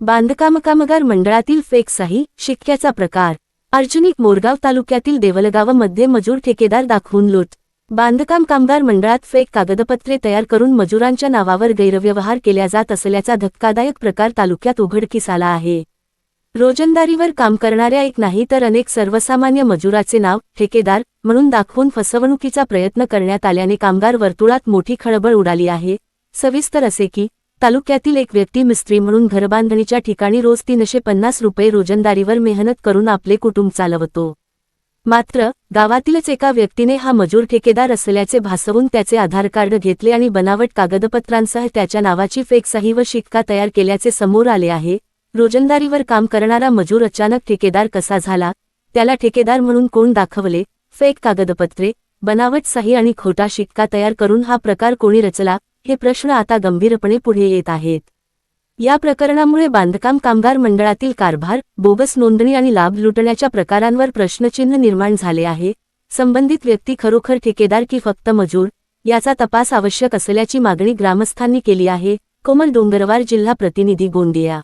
बांधकाम कामगार मंडळातील फेकसाही शिक्क्याचा प्रकार. अर्जुनिक मोरगाव तालुक्यातील देवलगावमध्ये मजूर ठेकेदार दाखवून लूट. बांधकाम कामगार मंडळात फेक कागदपत्रे तयार करून मजुरांच्या नावावर गैरव्यवहार केल्या जात असल्याचा धक्कादायक प्रकार तालुक्यात उघडकीस आला आहे. रोजंदारीवर काम करणाऱ्या एक नाही तर अनेक सर्वसामान्य मजुराचे नाव ठेकेदार म्हणून दाखवून फसवणुकीचा प्रयत्न करण्यात आल्याने कामगार वर्तुळात मोठी खळबळ उडाली आहे. सविस्तर असे की तालुक्यातील एक व्यक्ती मिस्त्री म्हणून घरबांधणीच्या ठिकाणी रोज तीनशे पन्नास रुपये रोजंदारीवर मेहनत करून आपले कुटुंब चालवतो. मात्र गावातीलच एका व्यक्तीने हा मजूर ठेकेदार असल्याचे भासवून त्याचे आधार कार्ड घेतले आणि बनावट कागदपत्रांसह त्याच्या नावाची फेक सही व शिक्का तयार केल्याचे समोर आले आहे. रोजंदारीवर काम करणारा मजूर अचानक ठेकेदार कसा झाला? त्याला ठेकेदार म्हणून कोण दाखवले? फेक कागदपत्रे बनावट सही आणि खोटा शिक्का तयार करून हा प्रकार कोणी रचला? हे प्रश्न आता गंभीरपणे पुढे येत आहेत. या प्रकरणामुळे बांधकाम कामगार मंडळातील कारभार बोगस नोंदणी आणि लाभ लुटण्याच्या प्रकारांवर प्रश्नचिन्ह निर्माण झाले आहे. संबंधित व्यक्ती खरोखर ठेकेदार की फक्त मजूर याचा तपास आवश्यक असल्याची मागणी ग्रामस्थांनी केली आहे. कोमल डोंगरवार जिल्हा प्रतिनिधी गोंदिया